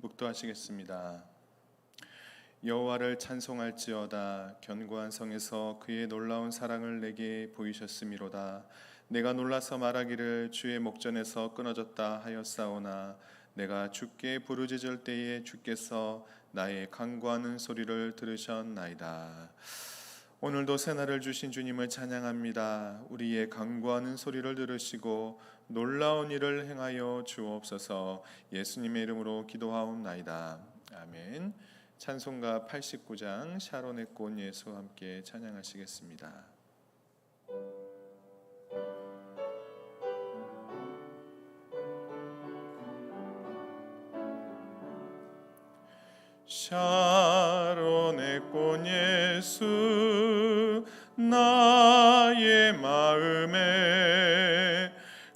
묵도하시겠습니다. 여호와를 찬송할지어다. 견고한 성에서 그의 놀라운 사랑을 내게 보이셨음이로다. 내가 놀라서 말하기를 주의 목전에서 끊어졌다 하였사오나 내가 주께 부르짖을 때에 주께서 나의 간구하는 소리를 들으셨나이다 오늘도 새날을 주신 주님을 찬양합니다. 우리의 간구하는 소리를 들으시고 놀라운 일을 행하여 주옵소서. 예수님의 이름으로 기도하옵나이다. 아멘. 찬송가 89장 샤론의 꽃 예수와 함께 찬양하시겠습니다. 샤론의 꽃 예수 나의 마음에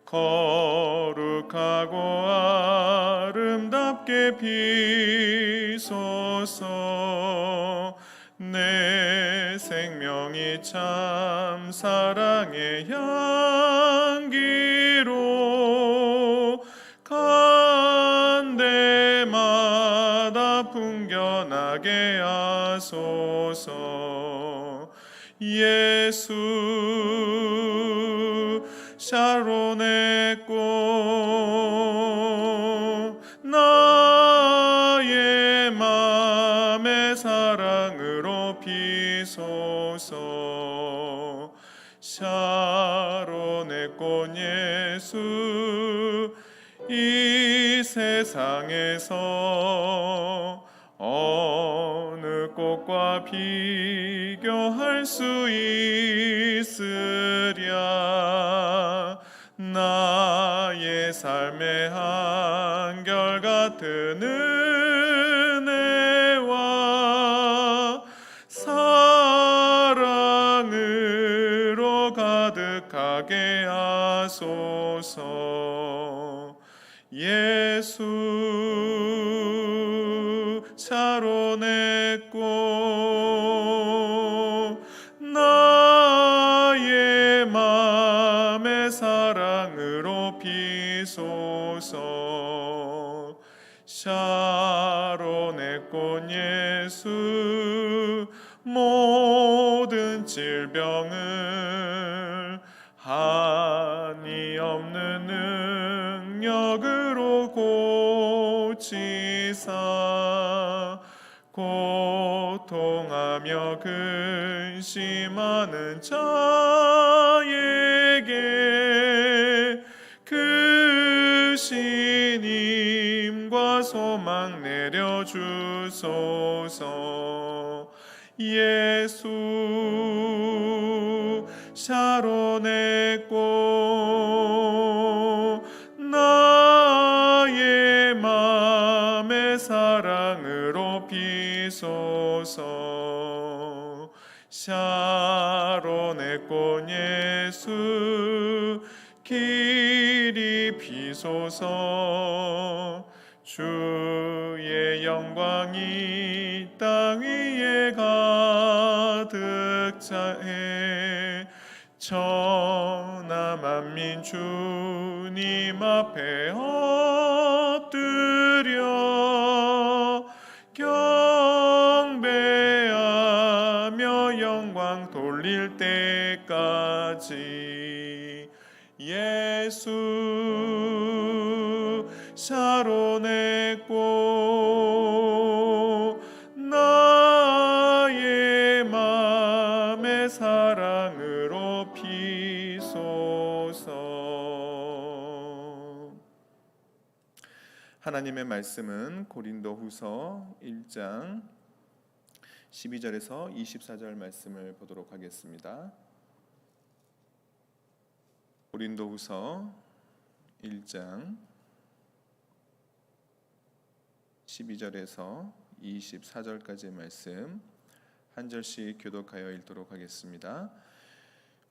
거룩하고 아름답게 비소서 내 생명이 참 사랑의 향기로 간 데마다 풍겨나게 하소서 이 세상에서 어느 꽃과 비교할 수 있으랴. 나의 삶의 한결같은 은혜와 사랑으로 가득하게 하소서 꽃 나의 맘의 사랑으로 비소서. 샤론의 꽃 예수 모든 질병을 한이 없는 능력으로 고치사 고통하며 근심하는 자에게 그 신임과 소망 내려주소 비소서. 주의 영광이 땅 위에 가득 차해 천하 만민 주님 앞에 엎드려 경배하며 영광 돌릴 때까지 예수 샤론의 꽃 나의 맘의 사랑으로 피소서 하나님의 말씀은 고린도후서 1장 12절에서 24절 말씀을 보도록 하겠습니다. 고린도후서 1장 12절에서 24절까지의 말씀 한 절씩 교독하여 읽도록 하겠습니다.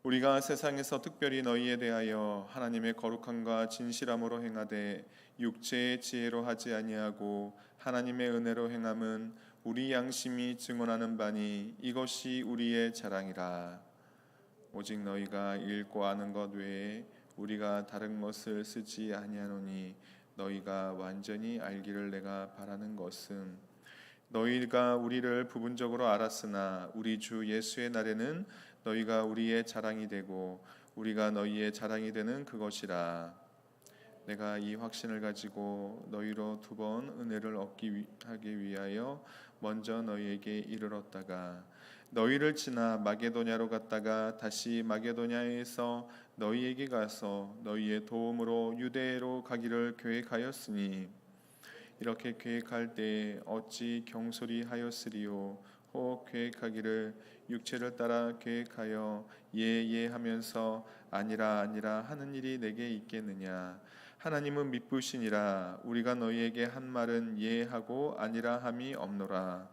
우리가 세상에서 특별히 너희에 대하여 하나님의 거룩함과 진실함으로 행하되 육체의 지혜로 하지 아니하고 하나님의 은혜로 행함은 우리 양심이 증언하는 바니 이것이 우리의 자랑이라 오직 너희가 읽고 아는 것 외에 우리가 다른 것을 쓰지 아니하노니 너희가 완전히 알기를 내가 바라는 것은 너희가 우리를 부분적으로 알았으나 우리 주 예수의 날에는 너희가 우리의 자랑이 되고 우리가 너희의 자랑이 되는 그것이라. 내가 이 확신을 가지고 너희로 두 번 은혜를 얻기 위- 하기 위하여 먼저 너희에게 이르렀다가 너희를 지나 마게도냐로 갔다가 다시 마게도냐에서 너희에게 가서 너희의 도움으로 유대로 가기를 계획하였으니 이렇게 계획할 때 어찌 경솔히 하였으리요? 혹 계획하기를 육체를 따라 계획하여 예예 하면서 아니라 아니라 하는 일이 내게 있겠느냐? 하나님은 미쁘시니라. 우리가 너희에게 한 말은 예하고 아니라 함이 없노라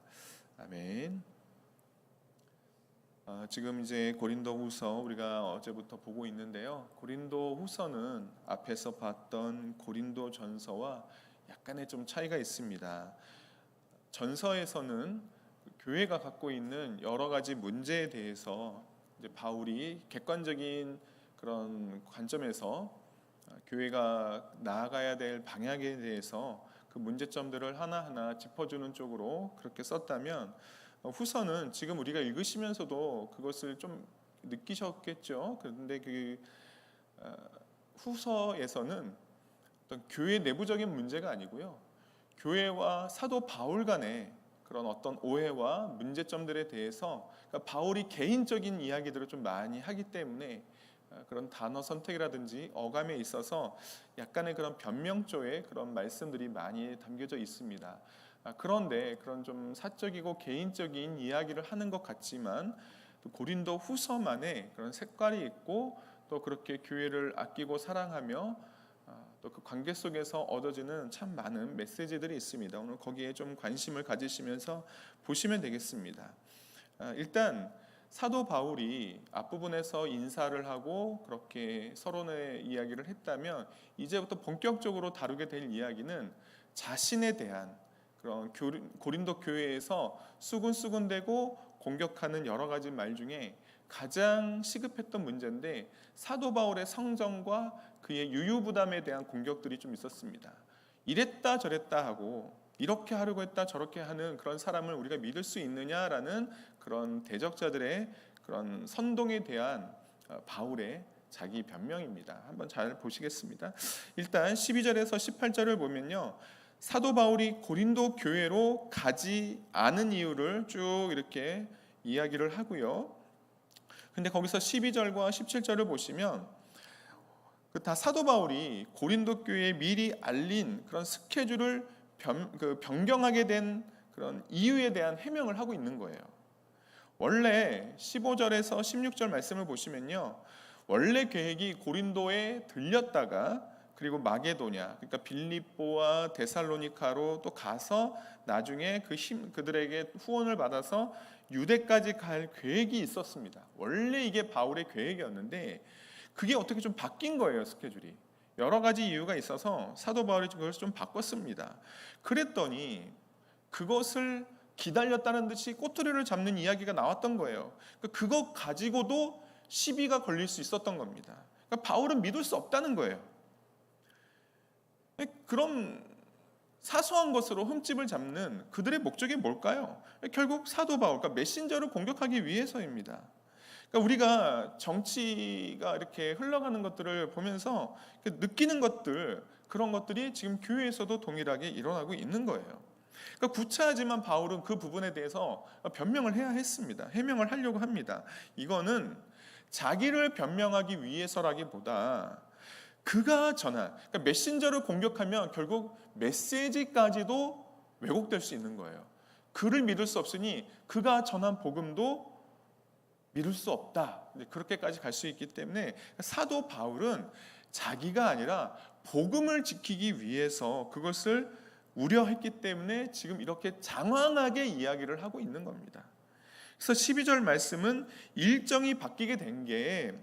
아멘. 아, 지금 이제 고린도후서 우리가 어제부터 보고 있는데요. 고린도후서는 앞에서 봤던 고린도전서와 약간의 좀 차이가 있습니다. 전서에서는 교회가 갖고 있는 여러 가지 문제에 대해서 바울이 객관적인 그런 관점에서 아, 교회가 나아가야 될 방향에 대해서 그 문제점들을 하나하나 짚어주는 쪽으로 그렇게 썼다면 어, 후서는 지금 우리가 읽으시면서도 그것을 좀 느끼셨겠죠. 그런데 그 어, 후서에서는 어떤 교회 내부적인 문제가 아니고요. 교회와 사도 바울 간의 그런 어떤 오해와 문제점들에 대해서 그러니까 바울이 개인적인 이야기들을 좀 많이 하기 때문에 어, 그런 단어 선택이라든지 어감에 있어서 약간의 그런 변명조의 그런 말씀들이 많이 담겨져 있습니다. 아, 그런데 그런 좀 사적이고 개인적인 이야기를 하는 것 같지만 또 고린도 후서만의 그런 색깔이 있고 또 그렇게 교회를 아끼고 사랑하며 또 그 관계 속에서 얻어지는 참 많은 메시지들이 있습니다. 오늘 거기에 좀 관심을 가지시면서 보시면 되겠습니다. 아, 일단 사도 바울이 앞부분에서 인사를 하고 그렇게 서론의 이야기를 했다면 이제부터 본격적으로 다루게 될 이야기는 자신에 대한 그런 고린도 교회에서 수군수군대고 공격하는 여러 가지 말 중에 가장 시급했던 문제인데 사도 바울의 성정과 그의 유유부담에 대한 공격들이 좀 있었습니다. 이랬다 저랬다 하고 이렇게 하려고 했다 저렇게 하는 그런 사람을 우리가 믿을 수 있느냐라는 그런 대적자들의 그런 선동에 대한 어, 바울의 자기 변명입니다. 한번 잘 보시겠습니다. 일단 12절에서 18절을 보면요. 사도 바울이 고린도 교회로 가지 않은 이유를 쭉 이렇게 이야기를 하고요. 근데 거기서 12절과 17절을 보시면 그 다 사도 바울이 고린도 교회에 미리 알린 그런 스케줄을 변, 그 변경하게 된 그런 이유에 대한 해명을 하고 있는 거예요. 원래 15절에서 16절 말씀을 보시면요. 원래 계획이 고린도에 들렸다가 그리고 마게도냐 그러니까 빌립보와 데살로니카로 또 가서 나중에 그 힘 그들에게 후원을 받아서 유대까지 갈 계획이 있었습니다. 원래 이게 바울의 계획이었는데 그게 어떻게 좀 바뀐 거예요 스케줄이 여러 가지 이유가 있어서 사도 바울이 그것을 좀 바꿨습니다. 그랬더니 그것을 기다렸다는 듯이 꼬투리를 잡는 이야기가 나왔던 거예요. 그러니까 그거 가지고도 시비가 걸릴 수 있었던 겁니다. 그러니까 바울은 믿을 수 없다는 거예요. 그런 사소한 것으로 흠집을 잡는 그들의 목적이 뭘까요? 결국 사도 바울, 그러니까 메신저를 공격하기 위해서입니다. 그러니까 우리가 정치가 이렇게 흘러가는 것들을 보면서 느끼는 것들 그런 것들이 지금 교회에서도 동일하게 일어나고 있는 거예요. 그러니까 구차하지만 바울은 그 부분에 대해서 변명을 해야 했습니다. 해명을 하려고 합니다. 이거는 자기를 변명하기 위해서라기보다 그가 전한 그러니까 메신저를 공격하면 결국 메시지까지도 왜곡될 수 있는 거예요. 그를 믿을 수 없으니 그가 전한 복음도 믿을 수 없다. 그렇게까지 갈 수 있기 때문에 사도 바울은 자기가 아니라 복음을 지키기 위해서 그것을 우려했기 때문에 지금 이렇게 장황하게 이야기를 하고 있는 겁니다. 그래서 12절 말씀은 일정이 바뀌게 된 게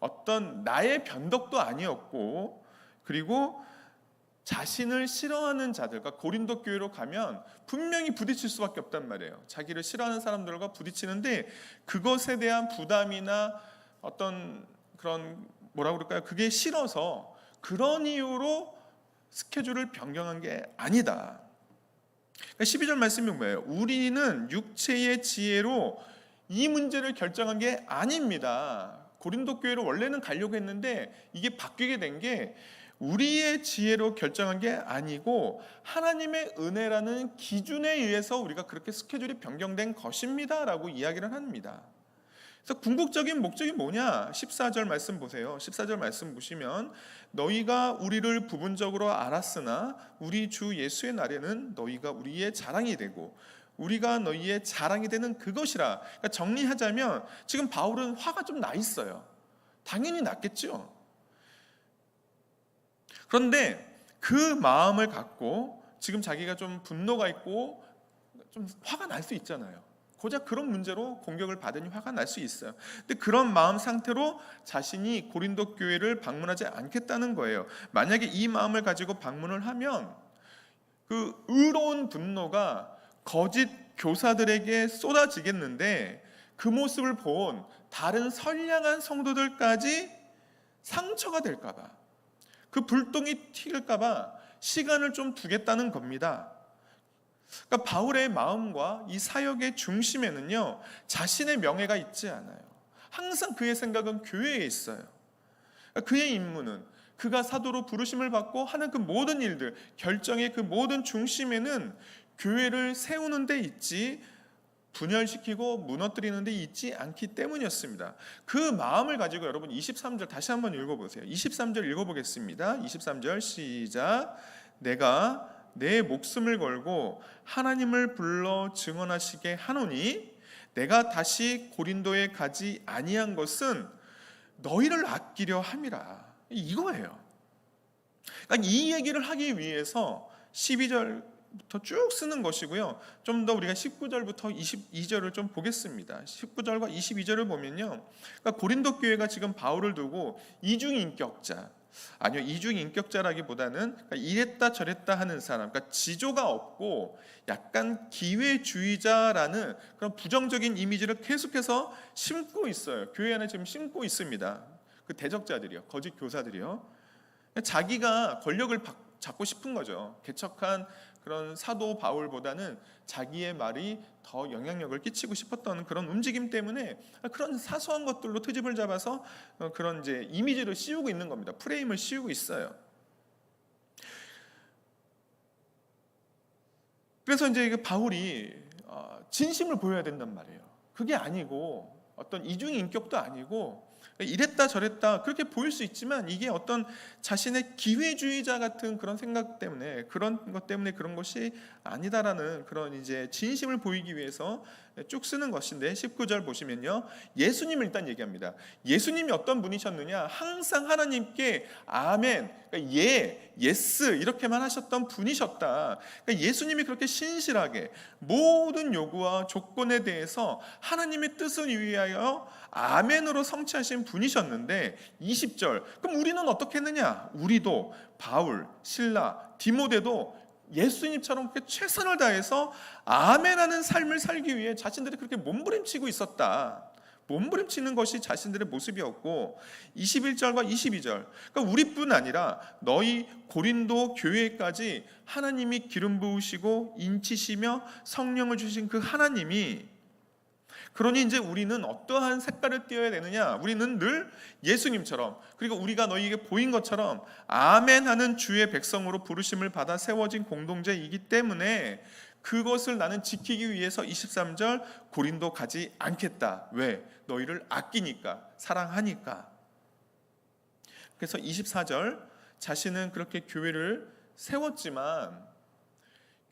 어떤 나의 변덕도 아니었고 그리고 자신을 싫어하는 자들과 고린도 교회로 가면 분명히 부딪힐 수밖에 없단 말이에요. 자기를 싫어하는 사람들과 부딪히는데 그것에 대한 부담이나 어떤 그런 뭐라 그럴까요? 그게 싫어서 그런 이유로 스케줄을 변경한 게 아니다. 그러니까 12절 말씀이 뭐예요? 우리는 육체의 지혜로 이 문제를 결정한 게 아닙니다. 고린도 교회로 원래는 가려고 했는데 이게 바뀌게 된게 우리의 지혜로 결정한 게 아니고 하나님의 은혜라는 기준에 의해서 우리가 그렇게 스케줄이 변경된 것입니다라고 이야기를 합니다. 그래서 궁극적인 목적이 뭐냐? 14절 말씀 보세요. 14절 말씀 보시면 너희가 우리를 부분적으로 알았으나 우리 주 예수의 날에는 너희가 우리의 자랑이 되고 우리가 너희의 자랑이 되는 그것이라. 그러니까 정리하자면 지금 바울은 화가 좀 나 있어요. 당연히 났겠죠. 그런데 그 마음을 갖고 지금 자기가 좀 분노가 있고 좀 화가 날 수 있잖아요. 고작 그런 문제로 공격을 받으니 화가 날 수 있어요. 근데 그런 마음 상태로 자신이 고린도 교회를 방문하지 않겠다는 거예요. 만약에 이 마음을 가지고 방문을 하면 그 의로운 분노가 거짓 교사들에게 쏟아지겠는데 그 모습을 본 다른 선량한 성도들까지 상처가 될까봐 그 불똥이 튀길까봐 시간을 좀 두겠다는 겁니다. 그러니까 바울의 마음과 이 사역의 중심에는요 자신의 명예가 있지 않아요. 항상 그의 생각은 교회에 있어요. 그러니까 그의 임무는 그가 사도로 부르심을 받고 하는 그 모든 일들, 결정의 그 모든 중심에는 교회를 세우는 데 있지 분열시키고 무너뜨리는 데 있지 않기 때문이었습니다. 그 마음을 가지고 여러분 23절 다시 한번 읽어보세요. 23절 읽어보겠습니다. 23절 시작. 내가 내 목숨을 걸고 하나님을 불러 증언하시게 하노니 내가 다시 고린도에 가지 아니한 것은 너희를 아끼려 함이라. 이거예요. 그러니까 이 얘기를 하기 위해서 12절 부터 쭉 쓰는 것이고요. 좀 더 우리가 19절부터 22절을 좀 보겠습니다. 19절과 22절을 보면요. 그러니까 고린도 교회가 지금 바울을 두고 이중 인격자 아니요 이중 인격자라기보다는 그러니까 이랬다 저랬다 하는 사람, 그러니까 지조가 없고 약간 기회주의자라는 그런 부정적인 이미지를 계속해서 심고 있어요. 교회 안에 지금 심고 있습니다. 그 대적자들이요, 거짓 교사들이요. 자기가 권력을 잡고 싶은 거죠. 개척한 그런 사도 바울보다는 자기의 말이 더 영향력을 끼치고 싶었던 그런 움직임 때문에 그런 사소한 것들로 트집을 잡아서 어, 그런 이제 이미지를 씌우고 있는 겁니다. 프레임을 씌우고 있어요. 그래서 이제 그 바울이 어, 진심을 보여야 된단 말이에요. 그게 아니고 어떤 이중 인격도 아니고 이랬다 저랬다 그렇게 보일 수 있지만 이게 어떤 자신의 기회주의자 같은 그런 생각 때문에 그런 것 때문에 그런 것이 아니다라는 그런 이제 진심을 보이기 위해서 쭉 쓰는 것인데 19절 보시면요. 예수님을 일단 얘기합니다. 예수님이 어떤 분이셨느냐? 항상 하나님께 아멘, 그러니까 예, 예스 이렇게만 하셨던 분이셨다. 그러니까 예수님이 그렇게 신실하게 모든 요구와 조건에 대해서 하나님의 뜻을 위하여 아멘으로 성취하신 분이셨는데 20절. 그럼 우리는 어떻게 했느냐? 우리도 바울, 신라, 디모데도 예수님처럼 그렇게 최선을 다해서 아멘하는 삶을 살기 위해 자신들이 그렇게 몸부림치고 있었다. 몸부림치는 것이 자신들의 모습이었고 21절과 22절 그러니까 우리뿐 아니라 너희 고린도 교회까지 하나님이 기름 부으시고 인치시며 성령을 주신 그 하나님이 그러니 이제 우리는 어떠한 색깔을 띄어야 되느냐? 우리는 늘 예수님처럼 그리고 우리가 너희에게 보인 것처럼 아멘 하는 주의 백성으로 부르심을 받아 세워진 공동체이기 때문에 그것을 나는 지키기 위해서 23절 고린도 가지 않겠다. 왜? 너희를 아끼니까, 사랑하니까. 그래서 24절 자신은 그렇게 교회를 세웠지만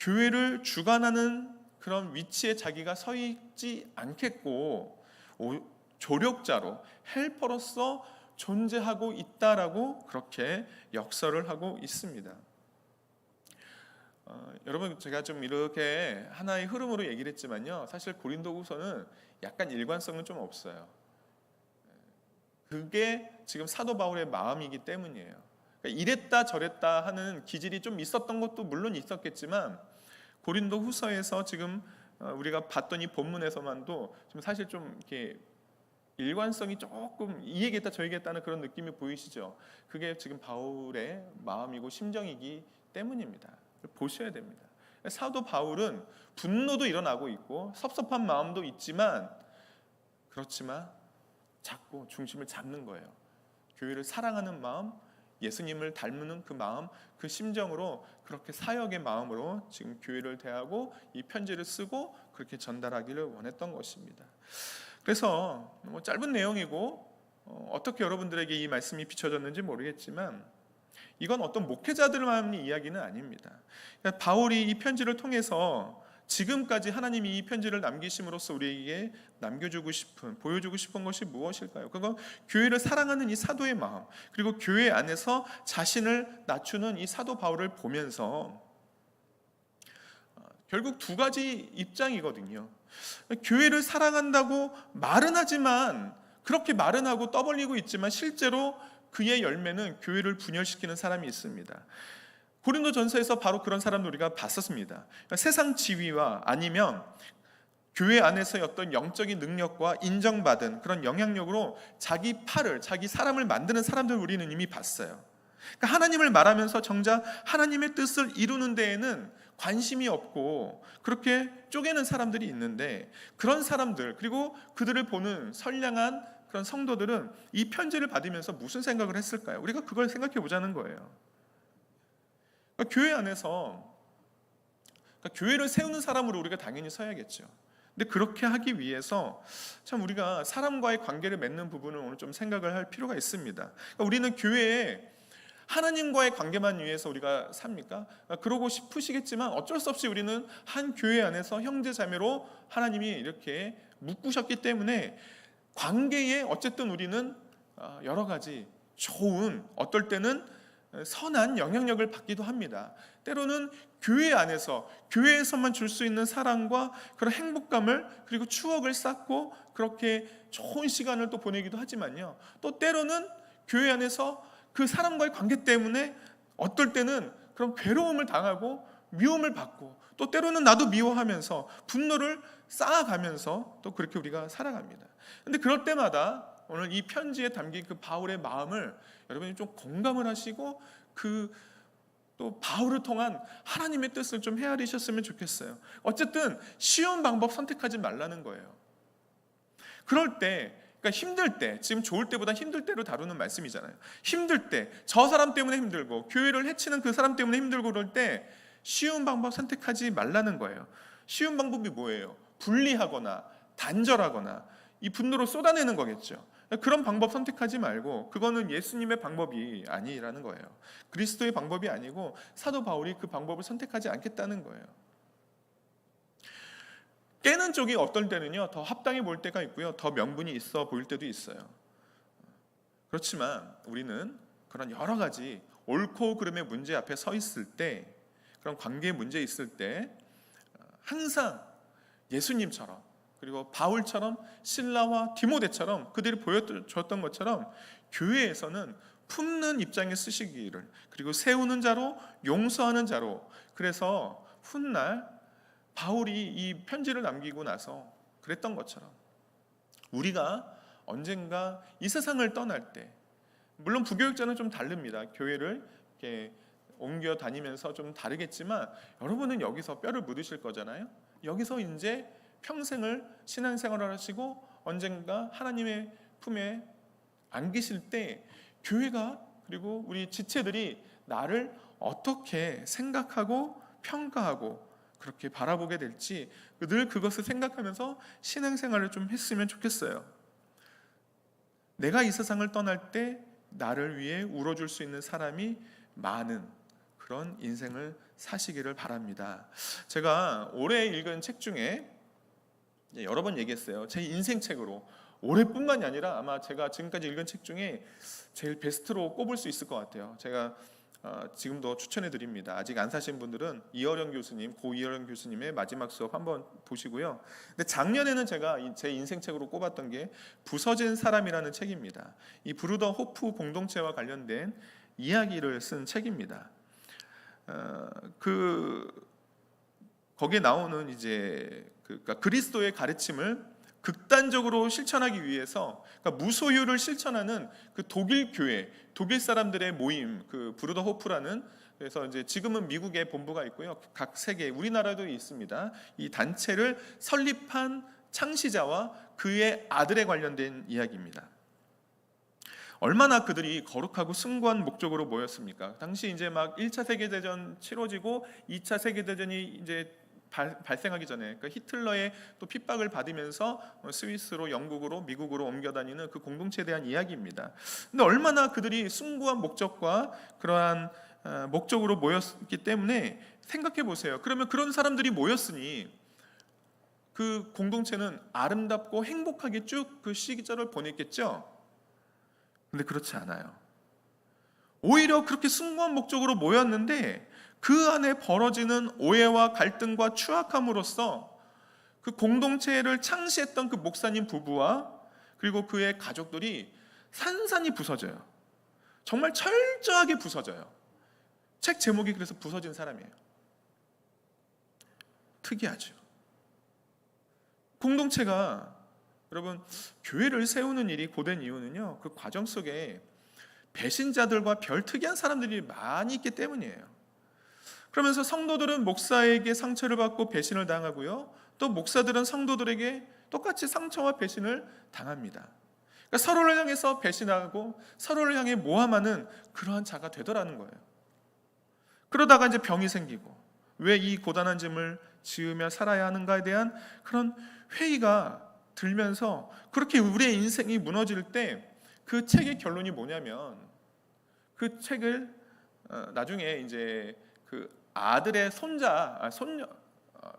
교회를 주관하는 그런 위치에 자기가 서 있 지 않겠고 오- 조력자로 헬퍼로서 존재하고 있다라고 그렇게 역설을 하고 있습니다. 어, 여러분 제가 좀 이렇게 하나의 흐름으로 얘기를 했지만요. 사실 고린도후서는 약간 일관성은 좀 없어요. 그게 지금 사도 바울의 마음이기 때문이에요. 그러니까 이랬다 저랬다 하는 기질이 좀 있었던 것도 물론 있었겠지만 고린도 후서에서 지금 어, 우리가 봤더니 본문에서만도 좀 사실 좀 이렇게 일관성이 조금 이 얘기했다 저 얘기했다는 그런 느낌이 보이시죠? 그게 지금 바울의 마음이고 심정이기 때문입니다. 보셔야 됩니다. 사도 바울은 분노도 일어나고 있고 섭섭한 마음도 있지만 그렇지만 자꾸 중심을 잡는 거예요. 교회를 사랑하는 마음, 예수님을 닮는 그 마음, 그 심정으로 그렇게 사역의 마음으로 지금 교회를 대하고 이 편지를 쓰고 그렇게 전달하기를 원했던 것입니다. 그래서 뭐 짧은 내용이고 어, 어떻게 여러분들에게 이 말씀이 비춰졌는지 모르겠지만 이건 어떤 목회자들만의 이야기는 아닙니다. 그러니까 바울이 이 편지를 통해서 지금까지 하나님이 이 편지를 남기심으로써 우리에게 남겨주고 싶은 보여주고 싶은 것이 무엇일까요? 그건 교회를 사랑하는 이 사도의 마음 그리고 교회 안에서 자신을 낮추는 이 사도 바울을 보면서 어, 결국 두 가지 입장이거든요. 교회를 사랑한다고 말은 하지만 그렇게 말은 하고 떠벌리고 있지만 실제로 그의 열매는 교회를 분열시키는 사람이 있습니다. 고린도 전서에서 바로 그런 사람을 우리가 봤었습니다. 그러니까 세상 지위와 아니면 교회 안에서의 어떤 영적인 능력과 인정받은 그런 영향력으로 자기 팔을, 자기 사람을 만드는 사람들 우리는 이미 봤어요. 그러니까 하나님을 말하면서 정작 하나님의 뜻을 이루는 데에는 관심이 없고 그렇게 쪼개는 사람들이 있는데 그런 사람들 그리고 그들을 보는 선량한 그런 성도들은 이 편지를 받으면서 무슨 생각을 했을까요? 우리가 그걸 생각해 보자는 거예요. 그러니까 교회 안에서 그러니까 교회를 세우는 사람으로 우리가 당연히 서야겠죠. 근데 그렇게 하기 위해서 참 우리가 사람과의 관계를 맺는 부분을 오늘 좀 생각을 할 필요가 있습니다. 그러니까 우리는 교회에 하나님과의 관계만 위해서 우리가 삽니까? 그러고 싶으시겠지만 어쩔 수 없이 우리는 한 교회 안에서 형제 자매로 하나님이 이렇게 묶으셨기 때문에 관계에 어쨌든 우리는 어, 여러 가지 좋은 어떨 때는 선한 영향력을 받기도 합니다. 때로는 교회 안에서 교회에서만 줄 수 있는 사랑과 그런 행복감을 그리고 추억을 쌓고 그렇게 좋은 시간을 또 보내기도 하지만요. 또 때로는 교회 안에서 그 사람과의 관계 때문에 어떨 때는 그런 괴로움을 당하고 미움을 받고 또 때로는 나도 미워하면서 분노를 쌓아가면서 또 그렇게 우리가 살아갑니다. 근데 그럴 때마다 오늘 이 편지에 담긴 그 바울의 마음을 여러분이 좀 공감을 하시고 그 또 바울을 통한 하나님의 뜻을 좀 헤아리셨으면 좋겠어요. 어쨌든 쉬운 방법 선택하지 말라는 거예요. 그럴 때 그러니까 힘들 때, 지금 좋을 때보다 힘들 때로 다루는 말씀이잖아요. 힘들 때, 저 사람 때문에 힘들고, 교회를 해치는 그 사람 때문에 힘들고 그럴 때, 쉬운 방법 선택하지 말라는 거예요. 쉬운 방법이 뭐예요? 분리하거나, 단절하거나, 이 분노를 쏟아내는 거겠죠. 그런 방법 선택하지 말고, 그거는 예수님의 방법이 아니라는 거예요. 그리스도의 방법이 아니고, 사도 바울이 그 방법을 선택하지 않겠다는 거예요. 깨는 쪽이 어떨 때는요 더 합당해 보일 때가 있고요 더 명분이 있어 보일 때도 있어요 그렇지만 우리는 그런 여러 가지 옳고 그름의 문제 앞에 서 있을 때 그런 관계의 문제 있을 때 항상 예수님처럼 그리고 바울처럼 신라와 디모데처럼 그들이 보여줬던 것처럼 교회에서는 품는 입장에 쓰시기를 그리고 세우는 자로 용서하는 자로 그래서 훗날 바울이 이 편지를 남기고 나서 그랬던 것처럼 우리가 언젠가 이 세상을 떠날 때 물론 부교육자는 좀 다릅니다. 교회를 이렇게 옮겨 다니면서 좀 다르겠지만 여러분은 여기서 뼈를 묻으실 거잖아요. 여기서 이제 평생을 신앙생활을 하시고 언젠가 하나님의 품에 안기실 때 교회가 그리고 우리 지체들이 나를 어떻게 생각하고 평가하고 그렇게 바라보게 될지 늘 그것을 생각하면서 신앙생활을 좀 했으면 좋겠어요. 내가 이 세상을 떠날 때 나를 위해 울어줄 수 있는 사람이 많은 그런 인생을 사시기를 바랍니다. 제가 올해 읽은 책 중에 여러 번 얘기했어요. 제 인생 책으로 올해뿐만이 아니라 아마 제가 지금까지 읽은 책 중에 제일 베스트로 꼽을 수 있을 것 같아요. 제가 어, 지금도 추천해 드립니다. 아직 안 사신 분들은 이어령 교수님, 고 이어령 교수님의 마지막 수업 한번 보시고요. 근데 작년에는 제가 이- 제 인생 책으로 꼽았던 게 부서진 사람이라는 책입니다. 이 브루더 호프 공동체와 관련된 이야기를 쓴 책입니다. 어, 그 거기에 나오는 이제 그, 그러니까 그리스도의 가르침을 극단적으로 실천하기 위해서 그러니까 무소유를 실천하는 그 독일 교회, 독일 사람들의 모임, 그 브루더 호프라는 그래서 이제 지금은 미국에 본부가 있고요. 각 세계, 우리나라도 있습니다. 이 단체를 설립한 창시자와 그의 아들에 관련된 이야기입니다. 얼마나 그들이 거룩하고 숭고한 목적으로 모였습니까? 당시 이제 막 1차 세계 대전 치러지고 2차 세계 대전이 이제 발, 발생하기 전에 그 히틀러의 또 핍박을 받으면서 어, 스위스로 영국으로 미국으로 옮겨 다니는 그 공동체에 대한 이야기입니다. 근데 얼마나 그들이 숭고한 목적과 그러한 어, 목적으로 모였기 때문에 생각해 보세요. 그러면 그런 사람들이 모였으니 그 공동체는 아름답고 행복하게 쭉 그 시기절을 보냈겠죠. 근데 그렇지 않아요. 오히려 그렇게 숭고한 목적으로 모였는데 그 안에 벌어지는 오해와 갈등과 추악함으로써 그 공동체를 창시했던 그 목사님 부부와 그리고 그의 가족들이 산산이 부서져요. 정말 철저하게 부서져요. 책 제목이 그래서 부서진 사람이에요. 특이하죠. 공동체가 여러분 교회를 세우는 일이 고된 이유는요. 그 과정 속에 배신자들과 별 특이한 사람들이 많이 있기 때문이에요. 그러면서 성도들은 목사에게 상처를 받고 배신을 당하고요. 또 목사들은 성도들에게 똑같이 상처와 배신을 당합니다. 그러니까 서로를 향해서 배신하고 서로를 향해 모함하는 그러한 자가 되더라는 거예요. 그러다가 이제 병이 생기고 왜 이 고단한 짐을 지으며 살아야 하는가에 대한 그런 회의가 들면서 그렇게 우리의 인생이 무너질 때 그 책의 결론이 뭐냐면 그 책을 어, 나중에 이제 그 아들의 손자 아, 손녀 어,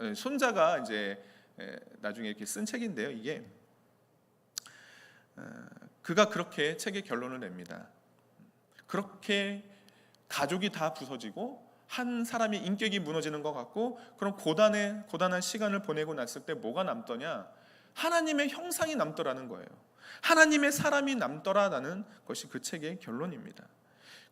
어, 손자가 이제 에, 나중에 이렇게 쓴 책인데요. 이게 어, 그가 그렇게 책의 결론을 냅니다. 그렇게 가족이 다 부서지고 한 사람의 인격이 무너지는 것 같고 그런 고단의 고단한 시간을 보내고 났을 때 뭐가 남더냐? 하나님의 형상이 남더라는 거예요. 하나님의 사람이 남더라라는 것이 그 책의 결론입니다.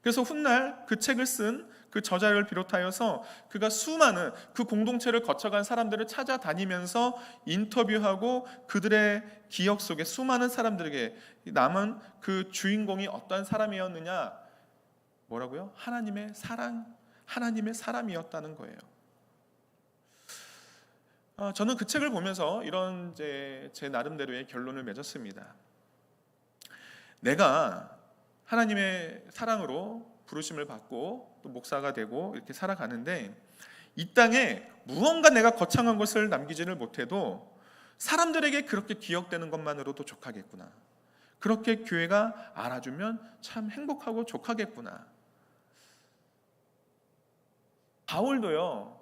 그래서 훗날 그 책을 쓴 그 저자를 비롯하여서 그가 수많은 그 공동체를 거쳐간 사람들을 찾아다니면서 인터뷰하고 그들의 기억 속에 수많은 사람들에게 남은 그 주인공이 어떤 사람이었느냐 뭐라고요? 하나님의 사랑, 하나님의 사람이었다는 거예요. 아, 저는 그 책을 보면서 이런 제, 제 나름대로의 결론을 맺었습니다. 내가 하나님의 사랑으로 부르심을 받고 또 목사가 되고 이렇게 살아가는데 이 땅에 무언가 내가 거창한 것을 남기지를 못해도 사람들에게 그렇게 기억되는 것만으로도 족하겠구나. 그렇게 교회가 알아주면 참 행복하고 족하겠구나. 바울도요.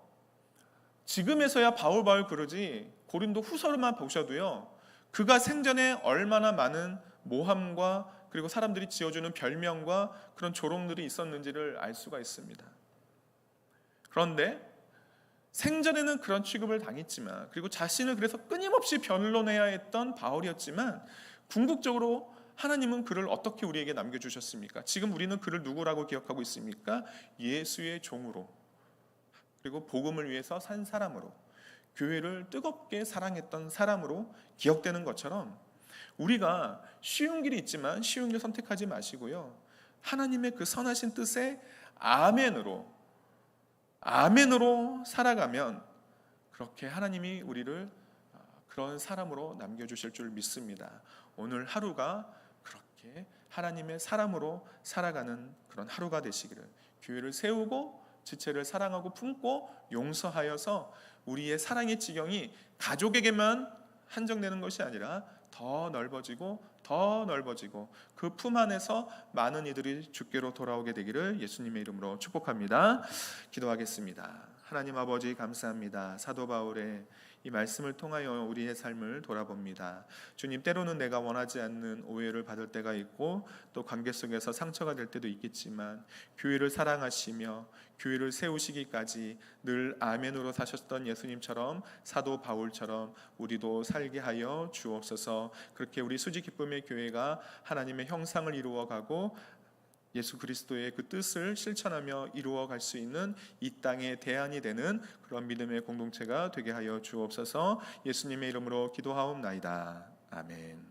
지금에서야 바울 바울 그러지 고린도 후서로만 보셔도요. 그가 생전에 얼마나 많은 모함과 그리고 사람들이 지어주는 별명과 그런 조롱들이 있었는지를 알 수가 있습니다. 그런데 생전에는 그런 취급을 당했지만 그리고 자신을 그래서 끊임없이 변론해야 했던 바울이었지만 궁극적으로 하나님은 그를 어떻게 우리에게 남겨주셨습니까? 지금 우리는 그를 누구라고 기억하고 있습니까? 예수의 종으로 그리고 복음을 위해서 산 사람으로 교회를 뜨겁게 사랑했던 사람으로 기억되는 것처럼 우리가 쉬운 길이 있지만 쉬운 길 선택하지 마시고요. 하나님의 그 선하신 뜻에 아멘으로 아멘으로 살아가면 그렇게 하나님이 우리를 그런 사람으로 남겨 주실 줄 믿습니다. 오늘 하루가 그렇게 하나님의 사람으로 살아가는 그런 하루가 되시기를 교회를 세우고 지체를 사랑하고 품고 용서하여서 우리의 사랑의 지경이 가족에게만 한정되는 것이 아니라 더 넓어지고 더 넓어지고 그 품 안에서 많은 이들이 주께로 돌아오게 되기를 예수님의 이름으로 축복합니다. 기도하겠습니다. 하나님 아버지 감사합니다. 사도 바울의 이 말씀을 통하여 우리의 삶을 돌아봅니다. 주님 때로는 내가 원하지 않는 오해를 받을 때가 있고 또 관계 속에서 상처가 될 때도 있겠지만 교회를 사랑하시며 교회를 세우시기까지 늘 아멘으로 사셨던 예수님처럼 사도 바울처럼 우리도 살게 하여 주옵소서. 그렇게 우리 수지 기쁨의 교회가 하나님의 형상을 이루어 가고 예수 그리스도의 그 뜻을 실천하며 이루어 갈 수 있는 이 땅의 대안이 되는 그런 믿음의 공동체가 되게 하여 주옵소서. 예수님의 이름으로 기도하옵나이다. 아멘.